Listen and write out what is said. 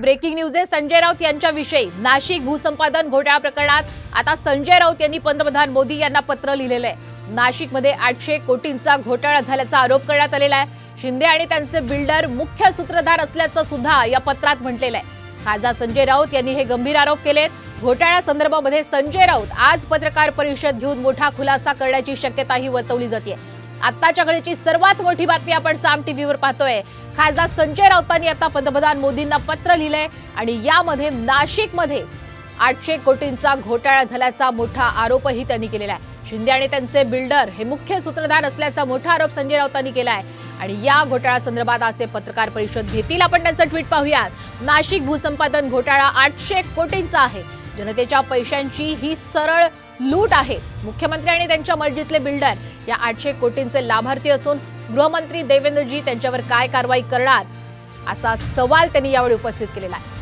Breaking news आहे. संजय राऊत यांच्याविषयी नाशिक भूसंपादन घोटाळा प्रकरणात आता संजय राऊत यांनी पंतप्रधान मोदी यांना पत्र लिहिलेलं आहे. नाशिकमध्ये आठशे कोटींचा घोटाळा झाल्याचा आरोप करण्यात आलेला आहे. शिंदे आणि त्यांचे बिल्डर मुख्य सूत्रधार असल्याचं सुद्धा या पत्रात म्हटलेलं आहे. खासदार संजय राऊत यांनी हे गंभीर आरोप केलेत. घोटाळ्या संदर्भामध्ये संजय राऊत आज पत्रकार परिषद घेऊन मोठा खुलासा करण्याची शक्यताही वर्तवली जाते. आत्ताच्या घडीची सर्वात मोठी बातमी आपण साम टीव्हीवर पाहतोय. खासदार संजय राऊतांनी आता पंतप्रधान मोदींना पत्र लिहिलंय आणि यामध्ये नाशिकमध्ये आठशे कोटींचा घोटाळा झाल्याचा मोठा आरोपही त्यांनी केलेला आहे. शिंदे आणि त्यांचे बिल्डर हे मुख्य सूत्रधार असल्याचा मोठा आरोप संजय राऊतांनी केला आहे. आणि या घोटाळा संदर्भात आज ते पत्रकार परिषद घेतील. आपण त्यांचं ट्विट पाहूयात. नाशिक भूसंपादन घोटाळा आठशे कोटींचा आहे. जनतेच्या पैशांची ही सरळ लूट आहे. मुख्यमंत्री आणि त्यांच्या मर्जीतले बिल्डर या आठशे कोटींचे लाभार्थी असून गृहमंत्री देवेंद्रजी त्यांच्यावर काय कारवाई करणार असा सवाल त्यांनी यावेळी उपस्थित केलेला आहे.